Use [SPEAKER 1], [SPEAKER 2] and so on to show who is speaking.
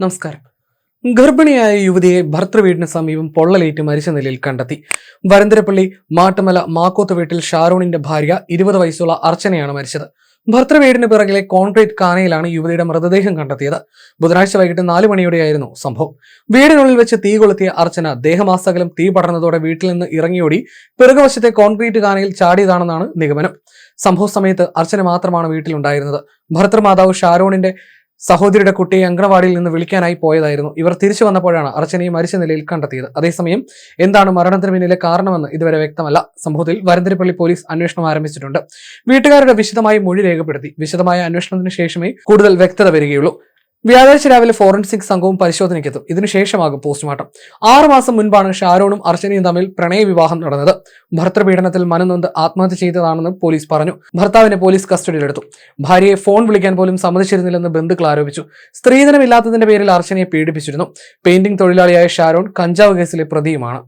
[SPEAKER 1] നമസ്കാരം. ഗർഭിണിയായ യുവതിയെ ഭർത്തൃവീടിന് സമീപം പൊള്ളലേറ്റ് മരിച്ച നിലയിൽ കണ്ടെത്തി. വരന്തരപ്പള്ളി മാട്ടുമല മാക്കോത്ത് വീട്ടിൽ ഷാരോണിന്റെ ഭാര്യ ഇരുപത് വയസ്സുള്ള അർച്ചനയാണ് മരിച്ചത്. ഭർത്തൃവീടിന് പിറകിലെ കോൺക്രീറ്റ് കാനയിലാണ് യുവതിയുടെ മൃതദേഹം കണ്ടെത്തിയത്. ബുധനാഴ്ച വൈകിട്ട് നാല് മണിയോടെയായിരുന്നു സംഭവം. വീടിനുള്ളിൽ വെച്ച് തീ കൊളുത്തിയ അർച്ചന ദേഹമാസകലം തീ പടർന്നതോടെ വീട്ടിൽ നിന്ന് ഇറങ്ങിയോടി പിറകുവശത്തെ കോൺക്രീറ്റ് കാനയിൽ ചാടിയതാണെന്നാണ് നിഗമനം. സംഭവ സമയത്ത് അർച്ചന മാത്രമാണ് വീട്ടിലുണ്ടായിരുന്നത്. ഭർത്തൃമാതാവ് ഷാരോണിന്റെ സഹോദരിയുടെ കുട്ടിയെ അങ്കണവാടിയിൽ നിന്ന് വിളിക്കാനായി പോയതായിരുന്നു. ഇവർ തിരിച്ചു വന്നപ്പോഴാണ് അർച്ചനയെ മരിച്ച നിലയിൽ കണ്ടെത്തിയത്. അതേസമയം എന്താണ് മരണത്തിന് പിന്നിലെ കാരണമെന്ന് ഇതുവരെ വ്യക്തമല്ല. സംഭവത്തിൽ വരന്തരപ്പള്ളി പോലീസ് അന്വേഷണം ആരംഭിച്ചിട്ടുണ്ട്. വീട്ടുകാരുടെ വിശദമായി മൊഴി രേഖപ്പെടുത്തി. വിശദമായ അന്വേഷണത്തിന് ശേഷമേ കൂടുതൽ വ്യക്തത വരികയുള്ളൂ. വ്യാഴാഴ്ച രാവിലെ ഫോറൻസിക് സംഘവും പരിശോധനയ്ക്കെത്തും. ഇതിനുശേഷമാകും പോസ്റ്റ്മോർട്ടം. ആറു മാസം മുൻപാണ് ഷാരോണും അർച്ചനയും തമ്മിൽ പ്രണയ വിവാഹം നടന്നത്. ഭർത്തൃപീഡനത്തിൽ മനനൊന്ത് ആത്മഹത്യ ചെയ്തതാണെന്ന് പോലീസ് പറഞ്ഞു. ഭർത്താവിനെ പോലീസ് കസ്റ്റഡിയിലെടുത്തു. ഭാര്യയെ ഫോൺ വിളിക്കാൻ പോലും സമ്മതിച്ചിരുന്നില്ലെന്ന് ബന്ധുക്കൾ ആരോപിച്ചു. സ്ത്രീധനമില്ലാത്തതിന്റെ പേരിൽ അർച്ചനയെ പീഡിപ്പിച്ചിരുന്നു. പെയിന്റിംഗ് തൊഴിലാളിയായ ഷാരോൺ കഞ്ചാവ് കേസിലെ പ്രതിയുമാണ്.